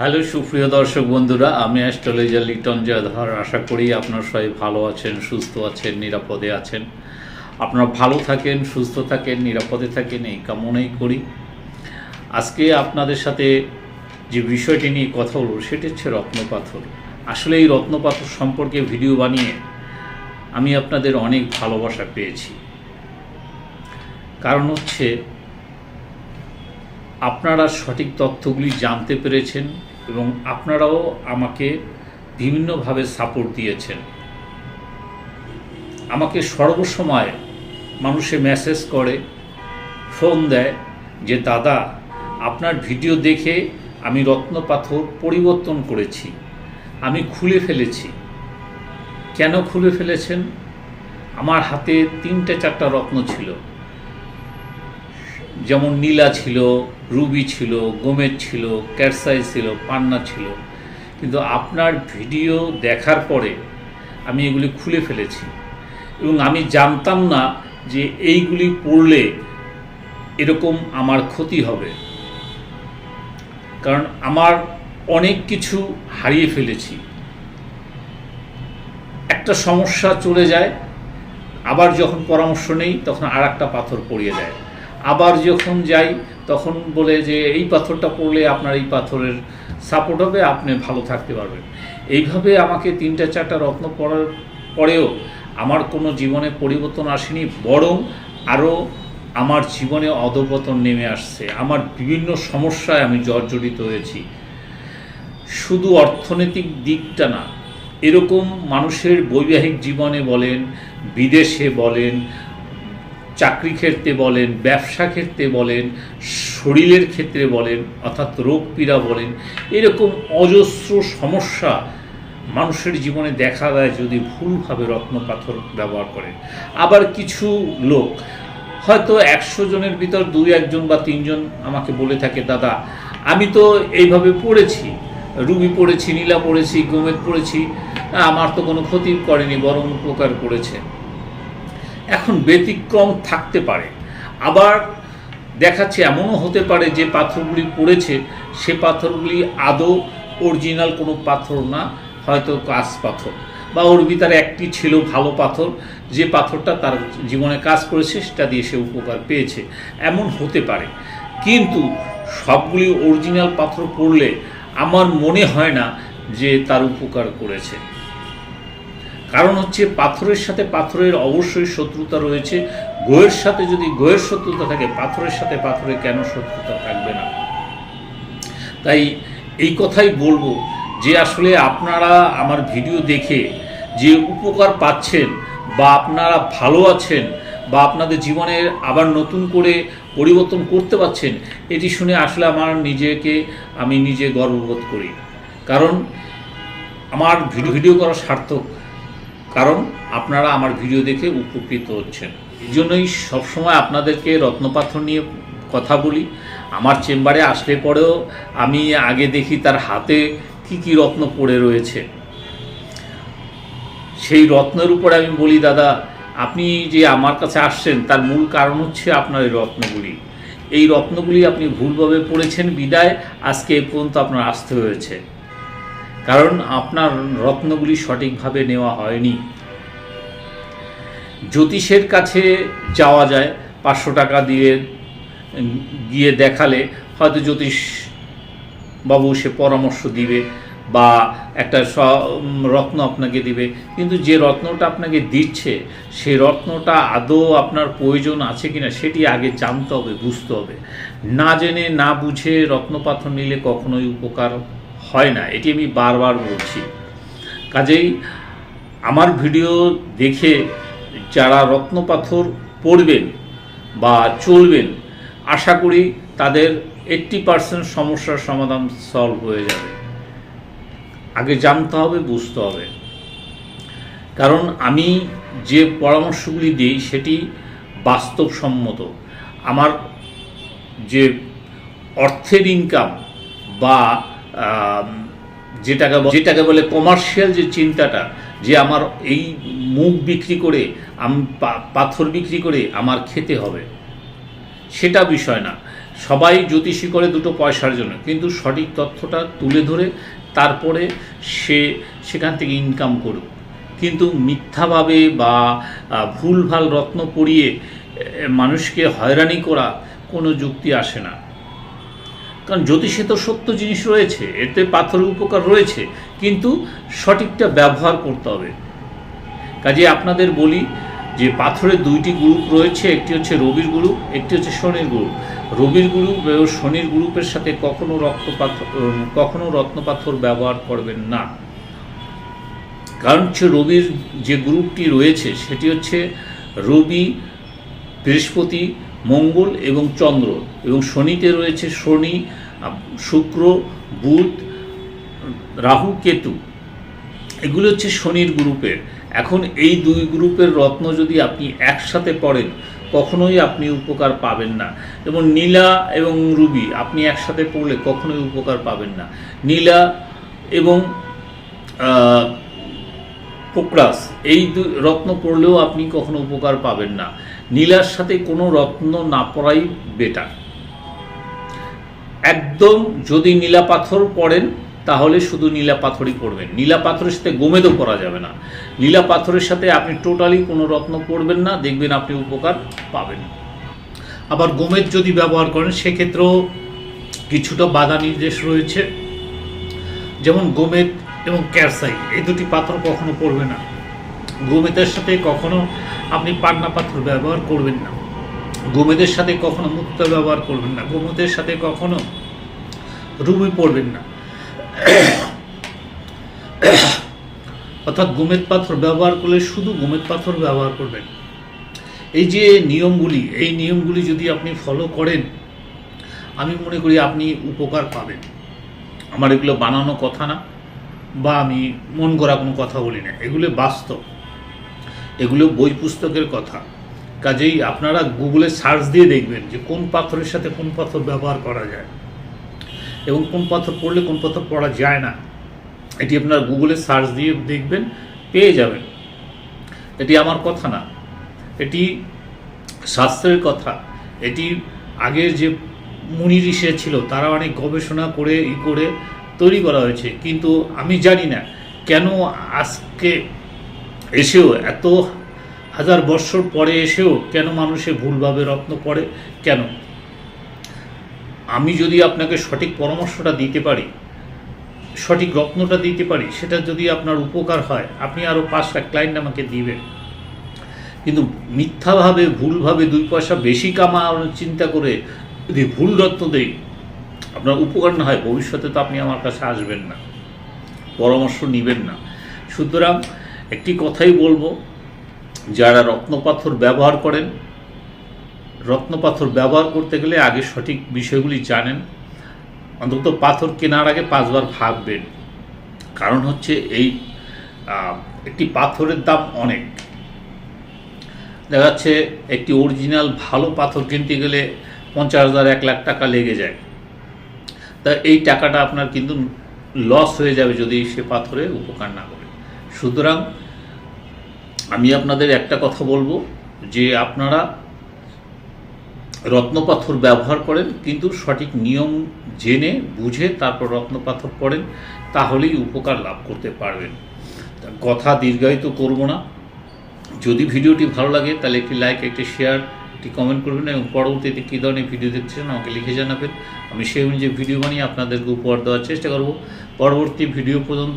Hello, সুপ্রিয় দর্শক বন্ধুরা, আমি অ্যাস্ট্রোলজার লিটন জয়ধর। আশা করি আপনার সবাই ভালো আছেন, সুস্থ আছেন, নিরাপদে আছেন। আপনারা ভালো থাকেন, সুস্থ থাকেন, নিরাপদে থাকেন, এই কামনাই করি। আজকে আপনাদের সাথে যে বিষয়টি নিয়ে কথা বলব, সেটি হচ্ছে রত্নপাথর। আসলে এই রত্নপাথর সম্পর্কে ভিডিও বানিয়ে আমি আপনাদের অনেক ভালোবাসা পেয়েছি। কারণ হচ্ছে, আপনারা সঠিক তথ্যগুলি জানতে পেরেছেন এবং আপনারাও আমাকে বিভিন্নভাবে সাপোর্ট দিয়েছেন। আমাকে সর্বসময় মানুষে মেসেজ করে ফোন দেয় যে, দাদা, আপনার ভিডিও দেখে আমি রত্নপাথর পরিবর্তন করেছি। আমি খুলে ফেলেছি। কেন খুলে ফেলেছেন? আমার হাতে তিনটে চারটা রত্ন ছিল। যেমন নীলা ছিল, রুবি ছিল গোমেদ ছিল, ক্যারসাই ছিল, পান্না ছিল। কিন্তু আপনার ভিডিও দেখার পরে আমি এগুলি খুলে ফেলেছি। এবং আমি জানতাম না যে এইগুলি পড়লে এরকম আমার ক্ষতি হবে। কারণ আমার অনেক কিছু হারিয়ে ফেলেছি। একটা সমস্যা চলে যায়, আবার যখন পরামর্শ নেই, তখন আর একটা পাথর পড়িয়ে দেয়। আবার যখন যাই, তখন বলে যে, এই পাথরটা পড়লে আপনার এই পাথরের সাপোর্ট হবে, আপনি ভালো থাকতে পারবেন। এইভাবে আমাকে তিনটা চারটা রত্ন পড়ার পরেও আমার কোনো জীবনে পরিবর্তন আসেনি, বরং আরও আমার জীবনে অধপতন নেমে আসছে। আমার বিভিন্ন সমস্যায় আমি জর্জরিত হয়েছি। শুধু অর্থনৈতিক দিকটা না, এরকম মানুষের বৈবাহিক জীবনে বলেন, বিদেশে বলেন চাকরি ক্ষেত্রে বলেন, ব্যবসা ক্ষেত্রে বলেন, শরীরের ক্ষেত্রে বলেন, অর্থাৎ রোগ পীড়া বলেন, এরকম অজস্র সমস্যা মানুষের জীবনে দেখা দেয় যদি ভুলভাবে রত্নপাথর ব্যবহার করেন। আবার কিছু লোক, হয়তো একশো জনের ভিতর দুই একজন বা তিনজন আমাকে বলে থাকে, দাদা, আমি তো এইভাবে পড়েছি রুবি পড়েছি, নীলা পড়েছি, গোমেদ পড়েছি, আমার তো কোনো ক্ষতি করেনি, বরং উপকার করেছে। এখন ব্যতিক্রম থাকতে পারে। আবার দেখাচ্ছে, এমনও হতে পারে যে পাথরগুলি পড়েছে, সে পাথরগুলি আদৌ অরিজিনাল কোনো পাথর না, হয়তো কাজ পাথর। বা ওর ভিতরে একটি ছিল ভালো পাথর, যে পাথরটা তার জীবনে কাজ করেছে, সেটা দিয়ে সে উপকার পেয়েছে। এমন হতে পারে। কিন্তু সবগুলি অরিজিনাল পাথর পড়লে আমার মনে হয় না যে তার উপকার করেছে। কারণ হচ্ছে পাথরের সাথে পাথরের অবশ্যই শত্রুতা রয়েছে। গোয়ের সাথে যদি গোয়ের শত্রুতা থাকে, পাথরের সাথে পাথরের কেন শত্রুতা থাকবে না? তাই এই কথাই বলব যে আসলে আপনারা আমার ভিডিও দেখে যে উপকার পাচ্ছেন বা আপনারা ভালো আছেন বা আপনাদের জীবনের আবার নতুন করে পরিবর্তন করতে পারছেন, এটি শুনে আসলে আমার নিজেকে, আমি নিজে গর্ববোধ করি। কারণ আমার ভিডিও ভিডিও করা সার্থক। কারণ আপনারা আমার ভিডিও দেখে উপকৃত হচ্ছেন। এই জন্যই সবসময় আপনাদেরকে রত্নপাথর নিয়ে কথা বলি। আমার চেম্বারে আসলে পরেও আমি আগে দেখি তার হাতে কি কি রত্ন পড়ে রয়েছে। সেই রত্নের উপরে আমি বলি, দাদা, আপনি যে আমার কাছে আসছেন, তার মূল কারণ হচ্ছে আপনার এই রত্নগুলি। এই রত্নগুলি আপনি ভুলভাবে পড়েছেন। বিদায়, আজকে এ পর্যন্ত আপনার আসতে হয়েছে। কারণ আপনার রত্নগুলি সঠিকভাবে নেওয়া হয়নি। জ্যোতিষের কাছে যাওয়া যায়, পাঁচশো টাকা দিয়ে গিয়ে দেখালে হয়তো জ্যোতিষ বাবু সে পরামর্শ দিবে বা একটা স রত্ন আপনাকে দিবে। কিন্তু যে রত্নটা আপনাকে দিচ্ছে সেই রত্নটা আদৌ আপনার প্রয়োজন আছে কিনা সেটি আগে জানতে হবে, বুঝতে হবে। না জেনে না বুঝে রত্নপাথর নিলে কখনোই উপকার হয় না, এটি আমি বারবার বলছি। কাজেই আমার ভিডিও দেখে যারা রত্নপাথর পড়বেন বা চলবেন, আশা করি তাদের এইট্টি পার্সেন্ট সমস্যার সমাধান সলভ হয়ে যাবে। আগে জানতে হবে, বুঝতে হবে। কারণ আমি যে পরামর্শগুলি দিই, সেটি বাস্তবসম্মত। আমার যে অর্থের ইনকাম বা যেটাকে যেটাকে বলে কমার্শিয়াল যে চিন্তাটা, যে আমার এই মুখ বিক্রি করে, আমি পাথর বিক্রি করে আমার খেতে হবে, সেটা বিষয় না। সবাই জ্যোতিষী করে দুটো পয়সার জন্য, কিন্তু সঠিক তথ্যটা তুলে ধরে তারপরে সে সেখান থেকে ইনকাম করুক। কিন্তু মিথ্যাভাবে বা ভুলভাল রত্ন পড়িয়ে মানুষকে হয়রানি করা কোনো যুক্তি আসে না। কারণ জ্যোতিষে তো সত্য জিনিস রয়েছে, এতে পাথরের উপকার রয়েছে, কিন্তু সঠিকটা ব্যবহার করতে হবে। কাজে আপনাদের বলি যে পাথরের দুইটি গ্রুপ রয়েছে, একটি হচ্ছে রবির গ্রুপ, একটি হচ্ছে শনির গ্রুপ। রবির গ্রুপ এবং শনির গ্রুপের সাথে কখনো রক্তপাথর কখনো রত্নপাথর ব্যবহার করবেন না। কারণ হচ্ছে রবির যে গ্রুপটি রয়েছে, সেটি হচ্ছে রবি বৃহস্পতি, মঙ্গল এবং চন্দ্র এবং শনিতে রয়েছে শনি শুক্র, বুধ, রাহু, কেতু। এগুলো হচ্ছে শনির গ্রুপের। এখন এই দুই গ্রুপের রত্ন যদি আপনি একসাথে পড়েন, কখনোই আপনি উপকার পাবেন না। যেমন নীলা এবং রুবি, আপনি একসাথে পড়লে কখনোই উপকার পাবেন না। নীলা এবং পোকরাস এই দুই রত্ন পড়লেও আপনি কখনো উপকার পাবেন না। নীলার সাথে কোনো রত্ন না পড়াই বেটার একদম যদি নীলা পাথর পড়েন, তাহলে শুধু নীলা পাথরই পড়বেন। নীলা পাথরের সাথে গোমেদও করা যাবে না। নীলা পাথরের সাথে আপনি টোটালি কোনো রত্ন পড়বেন না, দেখবেন আপনি উপকার পাবেন। আবার গোমেদ যদি ব্যবহার করেন, সেক্ষেত্রেও কিছুটা বাধা নির্দেশ রয়েছে। যেমন গোমেদ এবং ক্যারসাই এই দুটি পাথর কখনো পড়বে না। গোমেদের সাথে কখনো আপনি পান্না পাথর ব্যবহার করবেন না। গোমেদের সাথে কখনো মুক্তা ব্যবহার করবেন না। গোমেদের সাথে কখনো রুবি পড়বেন না। অর্থাৎ গোমেদ পাথর ব্যবহার করলে শুধু গোমেদ পাথর ব্যবহার করবেন। এই যে নিয়মগুলি, এই নিয়মগুলি যদি আপনি ফলো করেন, আমি মনে করি আপনি উপকার পাবেন। আমার এগুলো বানানো কথা না, বা আমি মন করা কোনো কথা বলি না। এগুলো বাস্তব। এগুলো বই পুস্তকের কথা। কাজেই আপনারা গুগলে সার্চ দিয়ে দেখবেন যে কোন পাথরের সাথে কোন পাথর ব্যবহার করা যায় এবং কোন পাথর পড়লে কোন পাথর পড়া যায় না। এটি আপনারা গুগলে সার্চ দিয়ে দেখবেন, পেয়ে যাবেন। এটি আমার কথা না। এটি শাস্ত্রের কথা। এটি আগের যে মুনি ঋষি ছিল, তারা অনেক গবেষণা করে, ই করে তৈরি করা হয়েছে। কিন্তু আমি জানি না কেন আজকে এসেও এত হাজার বৎসর পরে এসেও কেন মানুষে ভুলভাবে রত্ন পড়ে? কেন? আমি যদি আপনাকে সঠিক পরামর্শটা দিতে পারি, সঠিক রত্নটা দিতে পারি, সেটা যদি আপনার উপকার হয়, আপনি আরও পাঁচটা ক্লায়েন্ট আমাকে দিবেন। কিন্তু মিথ্যাভাবে, ভুলভাবে দুই পয়সা বেশি কামানোর চিন্তা করে যদি ভুল রত্ন দেই, আপনার উপকার না হয়, ভবিষ্যতে তো আপনি আমার কাছে আসবেন না। পরামর্শ নেবেন না। সুতরাং একটি কথাই বলব, যারা রত্নপাথর ব্যবহার করেন, রত্নপাথর ব্যবহার করতে গেলে আগে সঠিক বিষয়গুলি জানেন, অন্তত পাথর কেনার আগে পাঁচবার ভাববেন। কারণ হচ্ছে এই একটি পাথরের দাম অনেক। দেখা যাচ্ছে একটি অরিজিনাল ভালো পাথর কিনতে গেলে পঞ্চাশ হাজার, এক লাখ টাকা লেগে যায়। তা এই টাকাটা আপনার কিন্তু লস হয়ে যাবে যদি সে পাথরে উপকার না করে। সুতরাং আমি আপনাদের একটা কথা বলব যে আপনারা রত্নপাথর ব্যবহার করেন, কিন্তু সঠিক নিয়ম জেনে, বুঝে তারপর রত্নপাথর পড়েন তাহলেই উপকার লাভ করতে পারবেন। কথা দীর্ঘায়িত করব না। যদি ভিডিওটি ভালো লাগে, তাহলে একটি লাইক একটি শেয়ার একটি কমেন্ট করবেন এবং পরবর্তীতে কী ধরনের ভিডিও দেখছেন আমাকে লিখে জানাবেন। আমি সেই অনুযায়ী ভিডিও বানিয়ে আপনাদেরকে উপহার দেওয়ার চেষ্টা করব। পরবর্তী ভিডিও পর্যন্ত